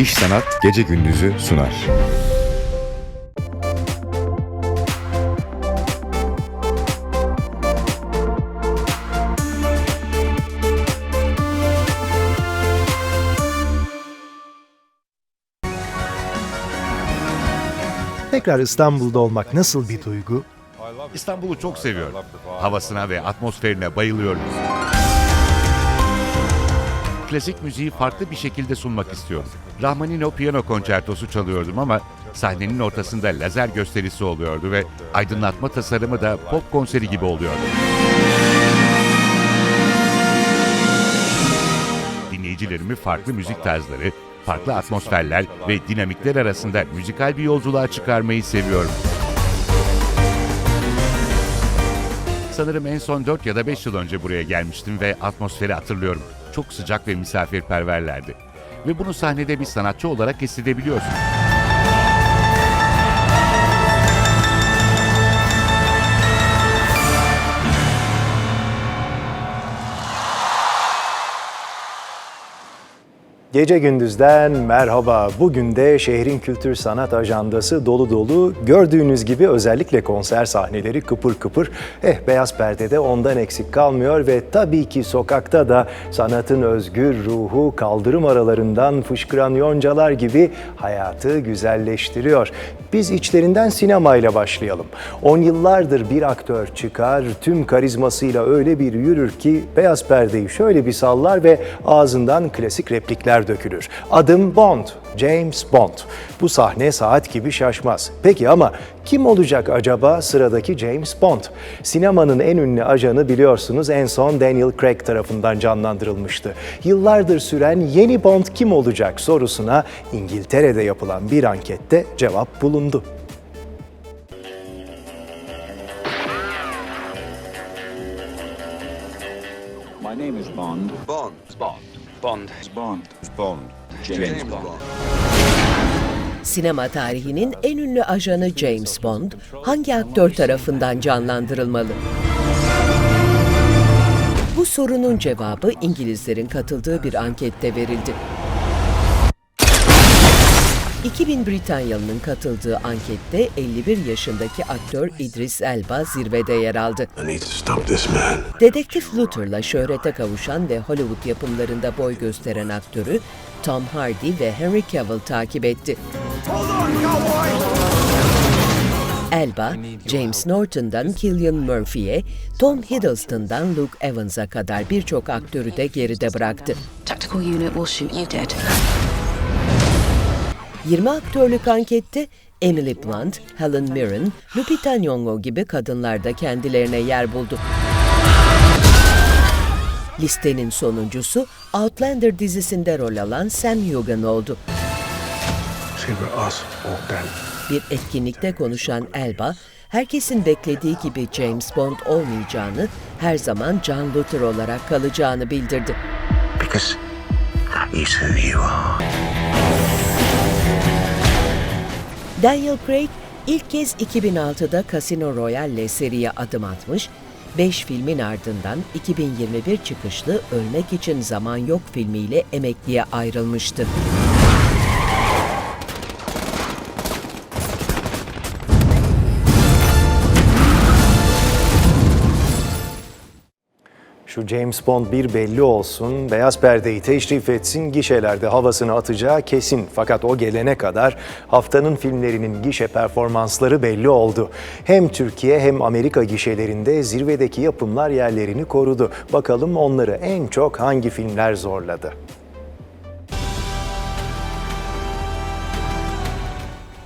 İş Sanat Gece Gündüz'ü sunar. Tekrar İstanbul'da olmak nasıl bir duygu? İstanbul'u çok seviyorum. Havasına ve atmosferine bayılıyorum. Klasik müziği farklı bir şekilde sunmak istiyorum. Rahmanino piyano konçertosu çalıyordum ama sahnenin ortasında lazer gösterisi oluyordu ve aydınlatma tasarımı da pop konseri gibi oluyordu. Dinleyicilerimi farklı müzik tarzları, farklı atmosferler ve dinamikler arasında müzikal bir yolculuğa çıkarmayı seviyorum. Sanırım en son 4 ya da 5 yıl önce buraya gelmiştim ve atmosferi hatırlıyorum. Çok sıcak ve misafirperverlerdi. Ve bunu sahnede bir sanatçı olarak hissedebiliyorsun. Gece gündüzden merhaba. Bugün de şehrin kültür sanat ajandası dolu dolu. Gördüğünüz gibi özellikle konser sahneleri kıpır kıpır. Eh beyaz perdede ondan eksik kalmıyor ve tabii ki sokakta da sanatın özgür ruhu kaldırım aralarından fışkıran yoncalar gibi hayatı güzelleştiriyor. Biz içlerinden sinemayla başlayalım. On yıllardır bir aktör çıkar, tüm karizmasıyla öyle bir yürür ki beyaz perdeyi şöyle bir sallar ve ağzından klasik replikler dökülür. Adım Bond, James Bond. Bu sahne saat gibi şaşmaz. Peki ama kim olacak acaba sıradaki James Bond? Sinemanın en ünlü ajanı biliyorsunuz en son Daniel Craig tarafından canlandırılmıştı. Yıllardır süren yeni Bond kim olacak sorusuna İngiltere'de yapılan bir ankette cevap bulundu. My name is Bond. Bond. Bond. Bond. Bond. Bond. James, Bond. Sinema tarihinin en ünlü ajanı James Bond hangi aktör tarafından canlandırılmalı? Bu sorunun cevabı İngilizlerin katıldığı bir ankette verildi. 2000 Britanyalı'nın katıldığı ankette 51 yaşındaki aktör Idris Elba zirvede yer aldı. Dedektif Luther'la şöhrete kavuşan ve Hollywood yapımlarında boy gösteren aktörü Tom Hardy ve Henry Cavill takip etti. Elba, James Norton'dan Cillian Murphy'ye, Tom Hiddleston'dan Luke Evans'a kadar birçok aktörü de geride bıraktı. Tactical unit will shoot you dead. 20 aktörlük ankette Emily Blunt, Helen Mirren, Lupita Nyong'o gibi kadınlar da kendilerine yer buldu. Listenin sonuncusu Outlander dizisinde rol alan Sam Heughan oldu. Bir etkinlikte konuşan Elba, herkesin beklediği gibi James Bond olmayacağını, her zaman John Luther olarak kalacağını bildirdi. Because that is who you are. Daniel Craig ilk kez 2006'da Casino Royale'le seriye adım atmış, 5 filmin ardından 2021 çıkışlı Ölmek İçin Zaman Yok filmiyle emekliye ayrılmıştı. Şu James Bond bir belli olsun, beyaz perdeyi teşrif etsin, gişelerde havasını atacağı kesin. Fakat o gelene kadar haftanın filmlerinin gişe performansları belli oldu. Hem Türkiye hem Amerika gişelerinde zirvedeki yapımlar yerlerini korudu. Bakalım onları en çok hangi filmler zorladı?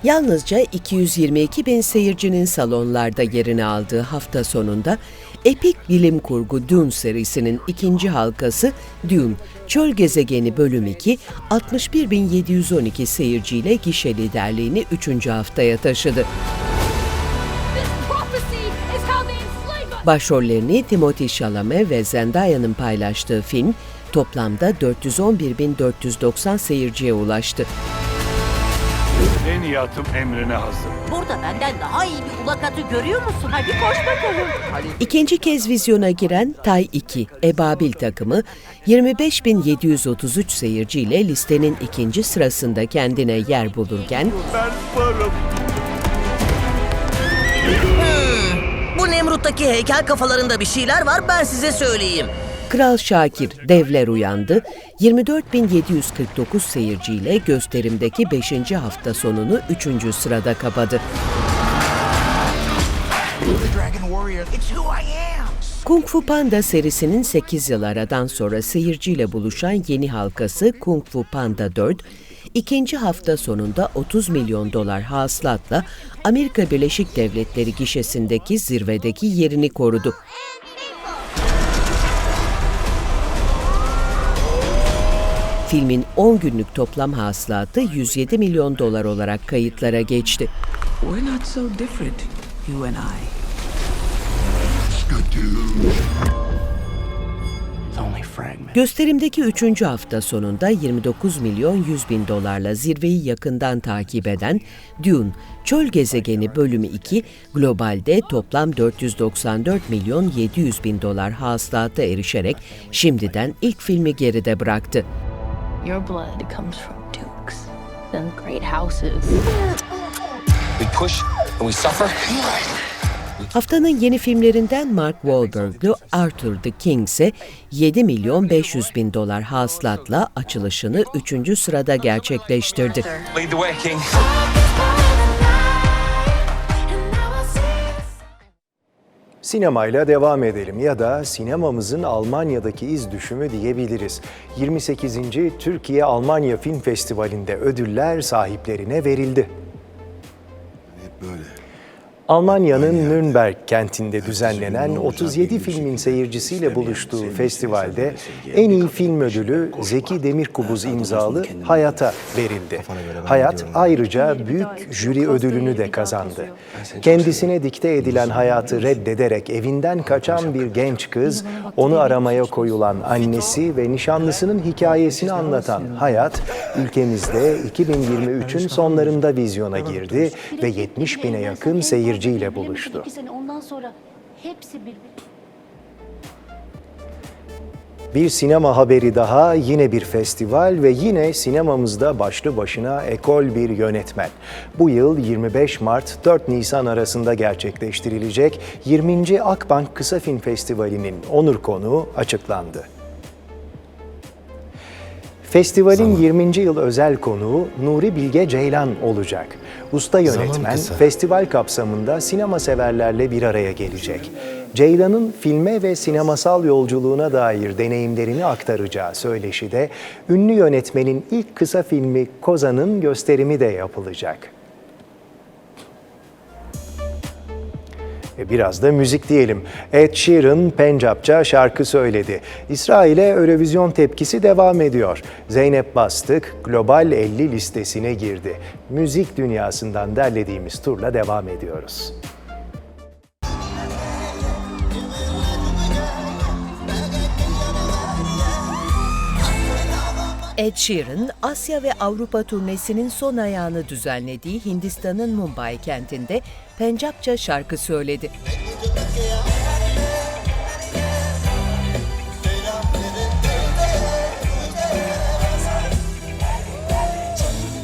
Yalnızca 222 bin seyircinin salonlarda yerini aldığı hafta sonunda epik bilim kurgu Dune serisinin ikinci halkası Dune, Çöl Gezegeni Bölüm 2, 61.712 seyirciyle gişe liderliğini 3. haftaya taşıdı. Başrollerini Timothée Chalamet ve Zendaya'nın paylaştığı film toplamda 411.490 seyirciye ulaştı. En iyi atım emrine hazır. Burada benden daha iyi bir ulak atı görüyor musun? Hadi koş bakalım. İkinci kez vizyona giren Tay 2, Ebabil takımı 25.733 seyirciyle listenin ikinci sırasında kendine yer bulurken Ben varım. Bu Nemrut'taki heykel kafalarında bir şeyler var ben size söyleyeyim. Kral Şakir Devler Uyandı 24.749 seyirciyle gösterimdeki 5. hafta sonunu 3. sırada kapadı. Kung Fu Panda serisinin 8 yıl aradan sonra seyirciyle buluşan yeni halkası Kung Fu Panda 4, ikinci hafta sonunda 30 milyon dolar hasılatla Amerika Birleşik Devletleri gişesindeki zirvedeki yerini korudu. Filmin 10 günlük toplam hasılatı 107 milyon dolar olarak kayıtlara geçti. We're not so different, you and I. Gösterimdeki 3. hafta sonunda 29 milyon 100 bin dolarla zirveyi yakından takip eden Dune, Çöl Gezegeni bölümü 2, globalde toplam 494 milyon 700 bin dolar hasılata erişerek şimdiden ilk filmi geride bıraktı. Your blood comes from dukes and great houses. We push and we suffer. Haftanın yeni filmlerinden Mark Wahlberg'lu Arthur the King ise 7 milyon 500 bin dolar hasılatla açılışını 3. sırada gerçekleştirdi. Lead the way, King. Sinemayla devam edelim ya da sinemamızın Almanya'daki iz düşümü diyebiliriz. 28. Türkiye-Almanya Film Festivali'nde ödüller sahiplerine verildi. Almanya'nın Nürnberg kentinde düzenlenen 37 filmin seyircisiyle buluştuğu festivalde en iyi film ödülü Zeki Demirkubuz imzalı Hayat'a verildi. Hayat ayrıca büyük jüri ödülünü de kazandı. Kendisine dikte edilen hayatı reddederek evinden kaçan bir genç kız, onu aramaya koyulan annesi ve nişanlısının hikayesini anlatan Hayat, ülkemizde 2023'ün sonlarında vizyona girdi ve 70 bine yakın seyirciyle buluştu. Ondan sonra hepsi. Bir sinema haberi daha, yine bir festival ve yine sinemamızda başlı başına ekol bir yönetmen. Bu yıl 25 Mart 4 Nisan arasında gerçekleştirilecek 20. Akbank Kısa Film Festivali'nin onur konuğu açıklandı. Festivalin 20. yıl özel konuğu Nuri Bilge Ceylan olacak. Usta yönetmen festival kapsamında sinema severlerle bir araya gelecek. Ceylan'ın filme ve sinemasal yolculuğuna dair deneyimlerini aktaracağı söyleşide ünlü yönetmenin ilk kısa filmi Kozan'ın gösterimi de yapılacak. Biraz da müzik diyelim. Ed Sheeran Pencapça şarkı söyledi. İsrail'e Eurovision tepkisi devam ediyor. Zeynep Bastık Global 50 listesine girdi. Müzik dünyasından derlediğimiz turla devam ediyoruz. Ed Sheeran, Asya ve Avrupa turnesinin son ayağını düzenlediği Hindistan'ın Mumbai kentinde Pencapça şarkı söyledi.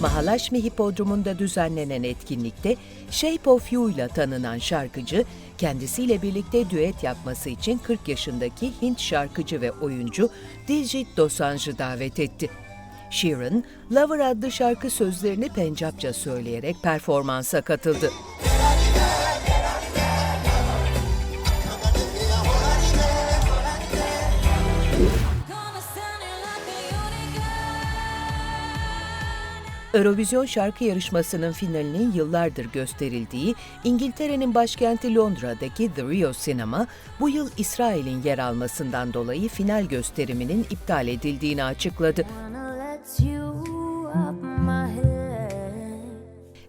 Mahalakshmi Hipodromu'nda düzenlenen etkinlikte Shape of You ile tanınan şarkıcı, kendisiyle birlikte düet yapması için 40 yaşındaki Hint şarkıcı ve oyuncu Diljit Dosanj'ı davet etti. Sheeran, Lover adlı şarkı sözlerini Pencapça söyleyerek performansa katıldı. Eurovision şarkı yarışmasının finalinin yıllardır gösterildiği İngiltere'nin başkenti Londra'daki The Rio Cinema bu yıl İsrail'in yer almasından dolayı final gösteriminin iptal edildiğini açıkladı.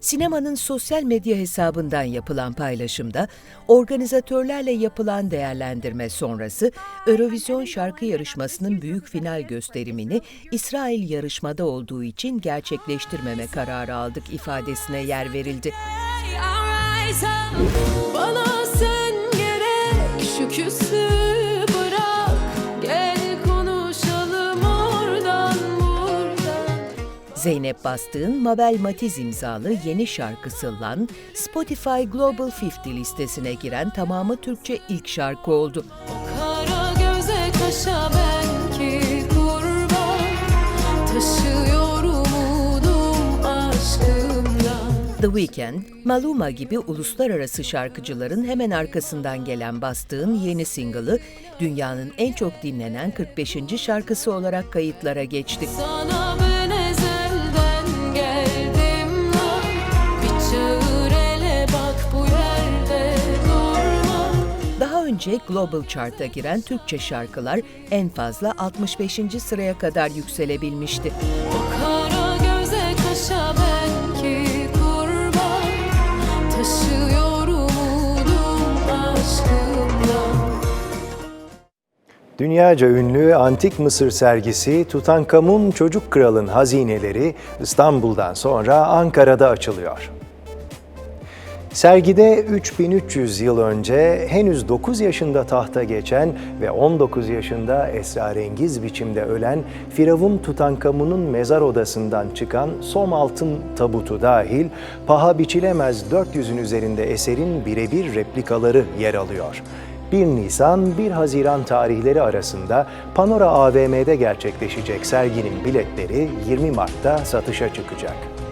Sinemanın sosyal medya hesabından yapılan paylaşımda, organizatörlerle yapılan değerlendirme sonrası Eurovision şarkı yarışmasının büyük final gösterimini İsrail yarışmada olduğu için gerçekleştirmeme kararı aldık ifadesine yer verildi. Bana Zeynep Bastık'ın Mabel Matiz imzalı yeni şarkısı Lan, Spotify Global 50 listesine giren tamamı Türkçe ilk şarkı oldu. Kara göze kaşa ben ki kurban Taşıyor umudum aşkımdan The Weeknd, Maluma gibi uluslararası şarkıcıların hemen arkasından gelen Bastık'ın yeni single'ı dünyanın en çok dinlenen 45. şarkısı olarak kayıtlara geçti. Sana önce Global Chart'a giren Türkçe şarkılar en fazla 65. sıraya kadar yükselebilmişti. Kara göze kaşa ben ki kurban Taşıyor umudum aşkımdan Dünyaca ünlü Antik Mısır sergisi Tutankamun Çocuk Kral'ın hazineleri İstanbul'dan sonra Ankara'da açılıyor. Sergide 3300 yıl önce henüz 9 yaşında tahta geçen ve 19 yaşında esrarengiz biçimde ölen Firavun Tutankamun'un mezar odasından çıkan som altın tabutu dahil paha biçilemez 400'ün üzerinde eserin birebir replikaları yer alıyor. 1 Nisan 1 Haziran tarihleri arasında Panora AVM'de gerçekleşecek serginin biletleri 20 Mart'ta satışa çıkacak.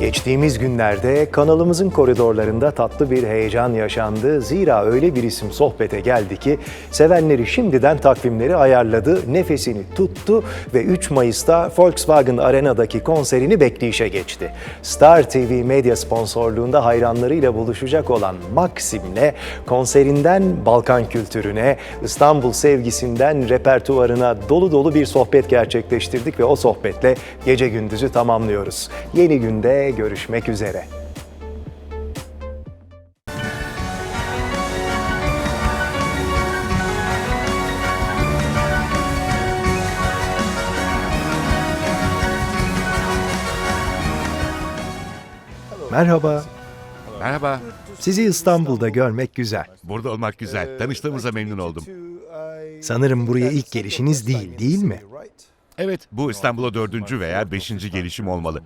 Geçtiğimiz günlerde kanalımızın koridorlarında tatlı bir heyecan yaşandı. Zira öyle bir isim sohbete geldi ki sevenleri şimdiden takvimleri ayarladı, nefesini tuttu ve 3 Mayıs'ta Volkswagen Arena'daki konserini bekleyişe geçti. Star TV medya sponsorluğunda hayranlarıyla buluşacak olan Maxim'le konserinden Balkan kültürüne, İstanbul sevgisinden repertuarına dolu dolu bir sohbet gerçekleştirdik ve o sohbetle gece gündüzü tamamlıyoruz. Yeni günde görüşmek üzere. Merhaba. Merhaba, Sizi İstanbul'da görmek güzel. burada olmak güzel. Tanıştığımıza memnun oldum. Sanırım buraya ilk gelişiniz değil, değil mi? Evet, bu İstanbul'a dördüncü veya beşinci gelişim olmalı.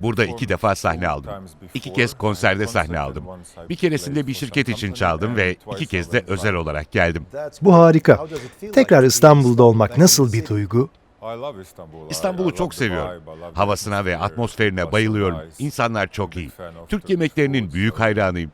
Burada iki defa sahne aldım. İki kez konserde sahne aldım. Bir keresinde bir şirket için çaldım ve iki kez de özel olarak geldim. Bu harika. Tekrar İstanbul'da olmak nasıl bir duygu? İstanbul'u çok seviyorum. Havasına ve atmosferine bayılıyorum. İnsanlar çok iyi. Türk yemeklerinin büyük hayranıyım.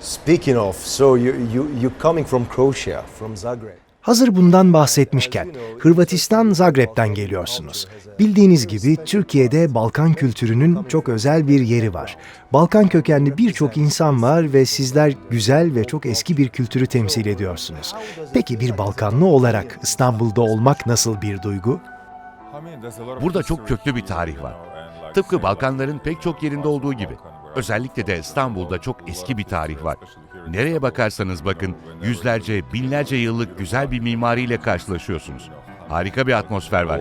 Speaking of, so you you you coming from Croatia, from Zagreb. Hazır bundan bahsetmişken, Hırvatistan Zagreb'den geliyorsunuz. Bildiğiniz gibi Türkiye'de Balkan kültürünün çok özel bir yeri var. Balkan kökenli birçok insan var ve sizler güzel ve çok eski bir kültürü temsil ediyorsunuz. Peki bir Balkanlı olarak İstanbul'da olmak nasıl bir duygu? Burada çok köklü bir tarih var. Tıpkı Balkanların pek çok yerinde olduğu gibi. Özellikle de İstanbul'da çok eski bir tarih var. Nereye bakarsanız bakın yüzlerce, binlerce yıllık güzel bir mimariyle karşılaşıyorsunuz. Harika bir atmosfer var.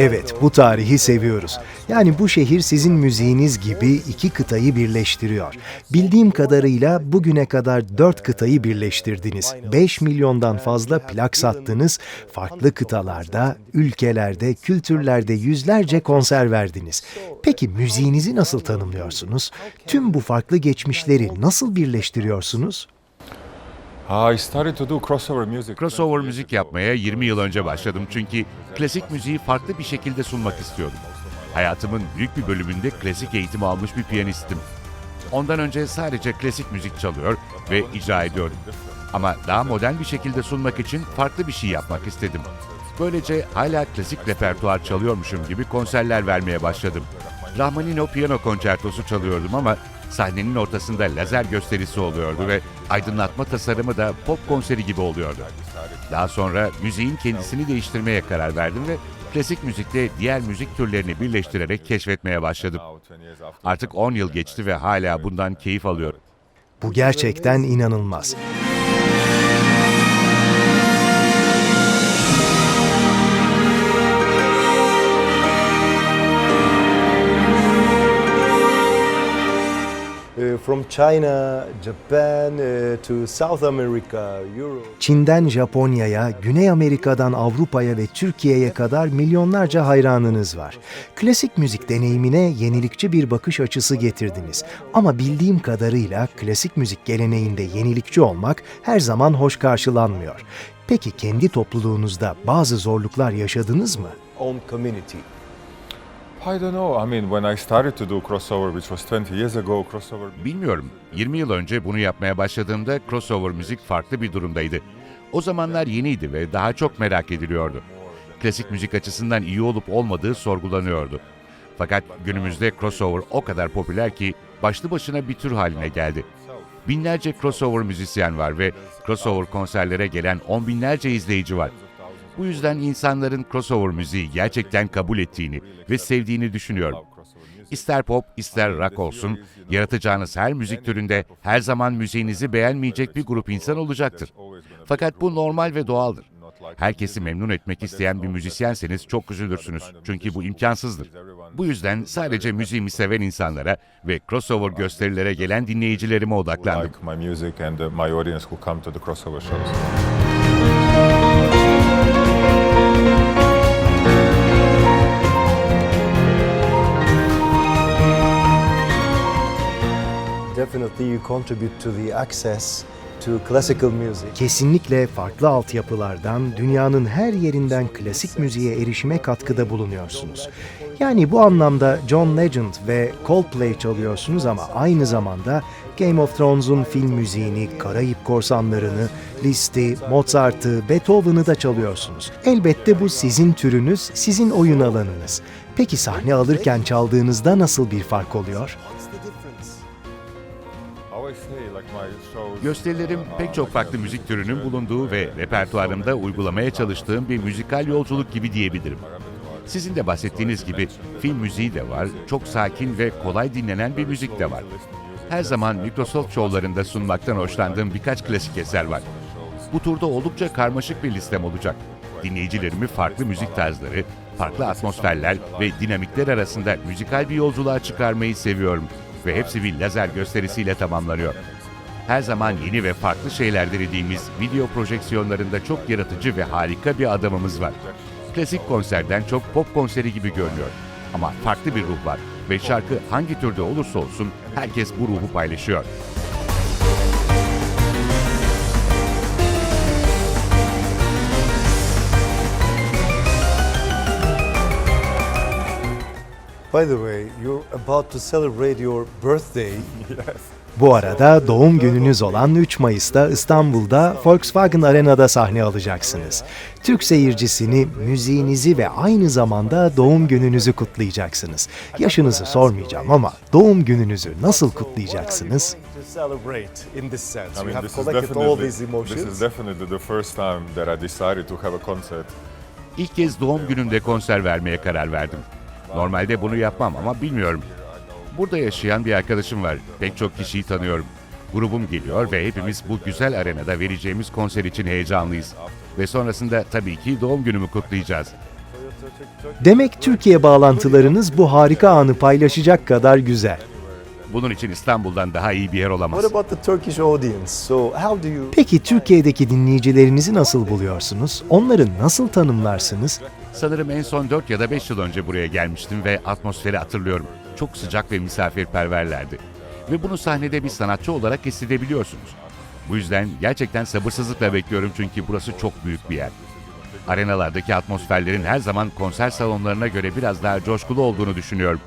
Evet, bu tarihi seviyoruz. Yani bu şehir sizin müziğiniz gibi iki kıtayı birleştiriyor. Bildiğim kadarıyla bugüne kadar dört kıtayı birleştirdiniz. 5 milyondan fazla plak sattınız. Farklı kıtalarda, ülkelerde, kültürlerde yüzlerce konser verdiniz. Peki müziğinizi nasıl tanımlıyorsunuz? Tüm bu farklı geçmişleri nasıl birleştiriyorsunuz? I started to do crossover müzik yapmaya 20 yıl önce başladım çünkü klasik müziği farklı bir şekilde sunmak istiyordum. Hayatımın büyük bir bölümünde klasik eğitimi almış bir piyanistim. Ondan önce sadece klasik müzik çalıyor ve icra ediyordum. Ama daha modern bir şekilde sunmak için farklı bir şey yapmak istedim. Böylece hala klasik repertuar çalıyormuşum gibi konserler vermeye başladım. Rahmanino piyano konçertosu çalıyordum ama sahnenin ortasında lazer gösterisi oluyordu ve aydınlatma tasarımı da pop konseri gibi oluyordu. Daha sonra müziğin kendisini değiştirmeye karar verdim ve klasik müzikte diğer müzik türlerini birleştirerek keşfetmeye başladım. Artık 10 yıl geçti ve hala bundan keyif alıyorum. Bu gerçekten inanılmaz. From China, Japan to South America, Europe. Çin'den Japonya'ya, Güney Amerika'dan Avrupa'ya ve Türkiye'ye kadar milyonlarca hayranınız var. Klasik müzik deneyimine yenilikçi bir bakış açısı getirdiniz. Ama bildiğim kadarıyla klasik müzik geleneğinde yenilikçi olmak her zaman hoş karşılanmıyor. Peki kendi topluluğunuzda bazı zorluklar yaşadınız mı? Own community. I don't know. I mean, when I started to do crossover, which was 20 years ago, crossover. Bilmiyorum. 20 yıl önce bunu yapmaya başladığımda crossover müzik farklı bir durumdaydı. O zamanlar yeniydi ve daha çok merak ediliyordu. Klasik müzik açısından iyi olup olmadığı sorgulanıyordu. Fakat günümüzde crossover o kadar popüler ki başlı başına bir tür haline geldi. Binlerce crossover müzisyen var ve crossover konserlere gelen on binlerce izleyici var. Bu yüzden insanların crossover müziği gerçekten kabul ettiğini ve sevdiğini düşünüyorum. İster pop, ister rock olsun, yaratacağınız her müzik türünde her zaman müziğinizi beğenmeyecek bir grup insan olacaktır. Fakat bu normal ve doğaldır. Herkesi memnun etmek isteyen bir müzisyenseniz çok üzülürsünüz. Çünkü bu imkansızdır. Bu yüzden sadece müziğimi seven insanlara ve crossover gösterilere gelen dinleyicilerime odaklandım. You contribute to the access to classical music. Kesinlikle farklı altyapılardan, dünyanın her yerinden klasik müziğe erişime katkıda bulunuyorsunuz. Yani bu anlamda John Legend ve Coldplay çalıyorsunuz ama aynı zamanda Game of Thrones'un film müziğini, Karayip Korsanlarını, Liszt'i, Mozart'ı, Beethoven'ı da çalıyorsunuz. Elbette bu sizin türünüz, sizin oyun alanınız. Peki sahne alırken çaldığınızda nasıl bir fark oluyor? Gösterilerim pek çok farklı müzik türünün bulunduğu ve repertuarımda uygulamaya çalıştığım bir müzikal yolculuk gibi diyebilirim. Sizin de bahsettiğiniz gibi film müziği de var, çok sakin ve kolay dinlenen bir müzik de var. Her zaman Microsoft şovlarında sunmaktan hoşlandığım birkaç klasik eser var. Bu turda oldukça karmaşık bir listem olacak. Dinleyicilerimi farklı müzik tarzları, farklı atmosferler ve dinamikler arasında müzikal bir yolculuğa çıkarmayı seviyorum ve hepsi bir lazer gösterisiyle tamamlanıyor. Her zaman yeni ve farklı şeyler denediğimiz video projeksiyonlarında çok yaratıcı ve harika bir adamımız var. Klasik konserden çok pop konseri gibi görünüyor. Ama farklı bir ruh var ve şarkı hangi türde olursa olsun herkes bu ruhu paylaşıyor. By the way, you're about to celebrate your birthday. Bu arada doğum gününüz olan 3 Mayıs'ta İstanbul'da Volkswagen Arena'da sahne alacaksınız. Türk seyircisini, müziğinizi ve aynı zamanda doğum gününüzü kutlayacaksınız. Yaşınızı sormayacağım ama doğum gününüzü nasıl kutlayacaksınız? I mean, this is definitely this is definitely the first time that I decided to have a concert. İlk kez doğum günümde konser vermeye karar verdim. Normalde bunu yapmam ama bilmiyorum. Burada yaşayan bir arkadaşım var. Pek çok kişiyi tanıyorum. Grubum geliyor ve hepimiz bu güzel arenada vereceğimiz konser için heyecanlıyız. Ve sonrasında tabii ki doğum günümü kutlayacağız. Demek Türkiye bağlantılarınız bu harika anı paylaşacak kadar güzel. Bunun için İstanbul'dan daha iyi bir yer olamaz. Peki Türkiye'deki dinleyicilerinizi nasıl buluyorsunuz? Onları nasıl tanımlarsınız? Sanırım en son 4 ya da 5 yıl önce buraya gelmiştim ve atmosferi hatırlıyorum. Çok sıcak ve misafirperverlerdi. Ve bunu sahnede bir sanatçı olarak hissedebiliyorsunuz. Bu yüzden gerçekten sabırsızlıkla bekliyorum çünkü burası çok büyük bir yer. Arenalardaki atmosferlerin her zaman konser salonlarına göre biraz daha coşkulu olduğunu düşünüyorum.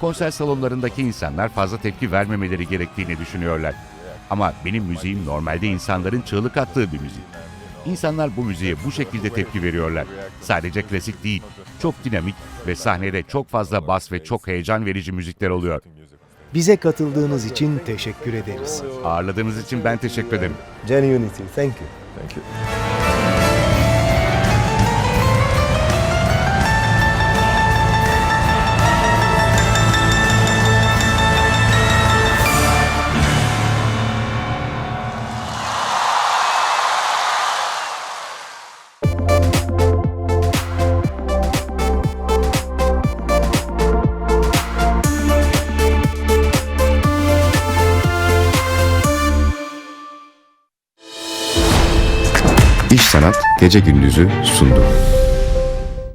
Konser salonlarındaki insanlar fazla tepki vermemeleri gerektiğini düşünüyorlar. Ama benim müziğim normalde insanların çığlık attığı bir müzik. İnsanlar bu müziğe bu şekilde tepki veriyorlar. Sadece klasik değil, çok dinamik ve sahnede çok fazla bas ve çok heyecan verici müzikler oluyor. Bize katıldığınız için teşekkür ederiz. Ağırladığınız için ben teşekkür ederim. Genuinity, thank you. Thank you. Gece Gündüz'ü sundu.